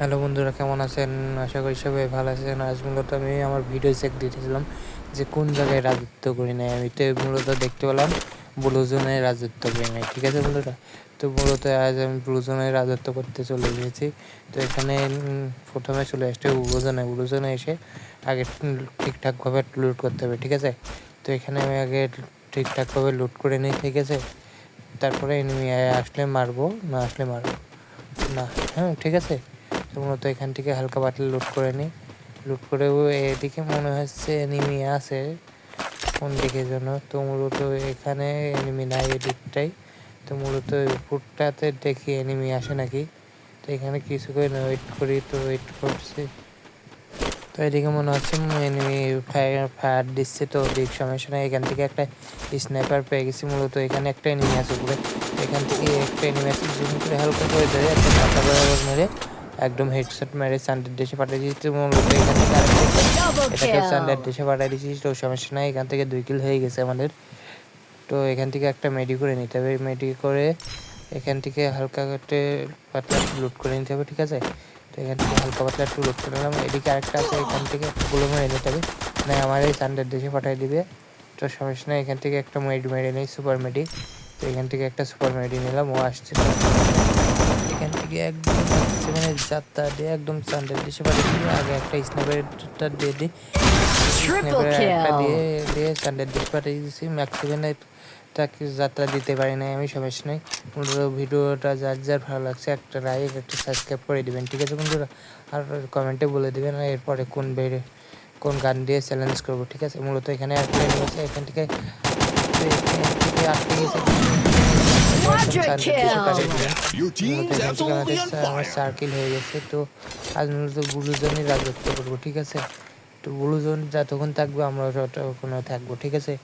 Hello বন্ধুরা, কেমন আছেন? আশা করি সবাই ভালো আছেন। আজ মূলত আমি আমার ভিডিও চেক দিতেছিলাম যে কোন জায়গায় রাজত্ব করি নাই। আমি তো মূলত দেখতে পেলাম ব্লুজনে রাজত্ব করি নাই, ঠিক আছে বন্ধুরা? তো মূলত আজ আমি ব্লুজনে রাজত্ব করতে চলে গিয়েছি তো এখানে প্রথমে চলে আসছে ব্লুজনে ব্লুজনে এসে আগে ঠিকঠাকভাবে লুট করতে হবে, ঠিক আছে? তো এখানে আমি আগে ঠিকঠাকভাবে লুট করে নিই, ঠিক আছে? তারপরে এনিমি আসলে মারবো, না আসলে মারবো? না হ্যাঁ ঠিক আছে? মূলত এখান থেকে হালকা পাতলা লুট করে নিই লুট করে এদিকে মনে হচ্ছে এনিমি আছে, কোন দিকে যেন। তো মূলত এখানে এনিমি নাই এদিকটাই। তো মূলত উপরটাতে দেখি এনিমি আসে নাকি। তো এখানে কিছু করে না ওয়েট করি তো ওয়েট করছি। তো এদিকে মনে হচ্ছে এনিমি ফায়ার ফায়ার দিচ্ছে তো দিক সমস্যা নেই এখান থেকে একটা স্নাইপার পেয়ে গেছি, মূলত এখানে একটা এনিমি আছে উপরে। এখান থেকে একটা এনিমি আছে জুম করে হালকা করে দেয় একটা মেরে একদম হেডশট মেরে সানডের দেশে পাঠিয়ে দিয়েছি। তো মূলত এখান থেকে এটাকে সানডের দেশে পাঠিয়ে দিয়েছি তো সমস্যা নাই এখান থেকে দুই কিল হয়ে গেছে আমাদের। তো এখান থেকে একটা মেডি করে নিতে হবে। মেডি করে এখান থেকে হালকা করে পাতলা লুট করে নিতে হবে ঠিক আছে? তো এখান থেকে হালকা পাতলা একটু লুট করে নিলাম। এদিকে আরেকটা আছে এখান থেকে গুলো মেরে নিতে হবে। না আমার এই চান্দের দেশে পাঠিয়ে দিবে। তো সমস্যা নাই এখান থেকে একটা মেডি মেরে নিই সুপার মেডি তো এখান থেকে একটা সুপার মেডি নিলাম ও আসছে। এখান থেকে একদম সেখানে যাত্রা দিয়ে একদম চান্দের দেশে পাঠিয়ে দিয়ে আগে একটা স্ন্যাপারটা দিয়ে দিই। দিয়ে দিয়ে দেশে পাঠিয়ে দিয়েছি ম্যাক্সিমাম তাকে যাত্রা দিতে পারি নাই আমি সমস্যা নেই বন্ধুরা ভিডিওটা যার যার ভালো লাগছে একটা লাইক একটা সাবস্ক্রাইব করে দিবেন ঠিক আছে বন্ধুরা? আর কমেন্টে বলে দিবেন আর এরপরে কোন বেড়ে কোন গান দিয়ে চ্যালেঞ্জ করব ঠিক আছে? মূলত এখানে একটা আছে এখান থেকে এখান থেকে আটকে গেছে। সার্কেল হয়ে গেছে তো আজ মূলত ব্লু রাজত্ব করব ঠিক আছে? তো ব্লু জোন যতক্ষণ থাকবে আমরা ততক্ষণ থাকব ঠিক আছে?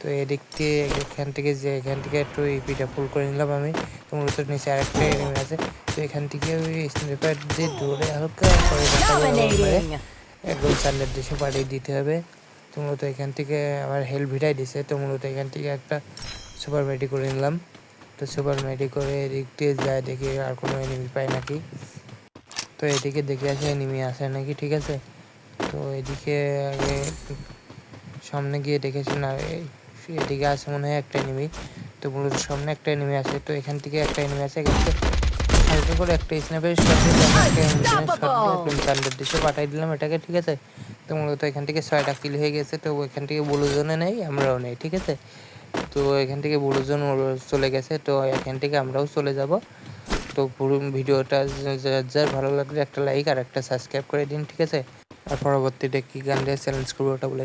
তো এদিক থেকে এখান থেকে যে এখান থেকে একটু ইপিটা ফুল করে নিলাম আমি তো মূলত নিচে আরেকটা এনিমি আছে। তো এখান থেকে ওই স্নাইপার দিয়ে দৌড়ে হালকা করে. একদম চান্দের দেশে পাঠিয়ে দিতে হবে। তো মূলত এখান থেকে আমার হেল্প ভিটাই দিছে তো মূলত এখান থেকে একটা সুপার মেডি করে নিলাম। তো সুপার মেডি করে এদিক দিয়ে যায় দেখি আর কোনো এনিমি পাই নাকি। তো এদিকে দেখে আসে এনিমি আসে নাকি ঠিক আছে? তো এদিকে আগে সামনে গিয়ে দেখেছি না এদিকে আছে মনে হয় একটা এনিমি তো মূলত সামনে একটা এনিমি আছে। তো এখান থেকে একটা এনিমি আছে এখান থেকে হালকা করে একটা স্ন্যাপের Unstoppable! দেশে পাঠাই দিলাম এটাকে ঠিক আছে? তো মূলত এখান থেকে ছয়টা কিল হয়ে গেছে তো এখান থেকে ব্লু জোনে নেই আমরাও নেই ঠিক আছে? তো এখান থেকে বুড়োজন জোন চলে গেছে, তো এখান থেকে আমরাও চলে যাব তো পুরো ভিডিওটা যার ভালো লাগলে একটা লাইক আর একটা সাবস্ক্রাইব করে দিন, ঠিক আছে আর পরবর্তীতে কী গান দিয়ে চ্যালেঞ্জ করব ওটা বলে।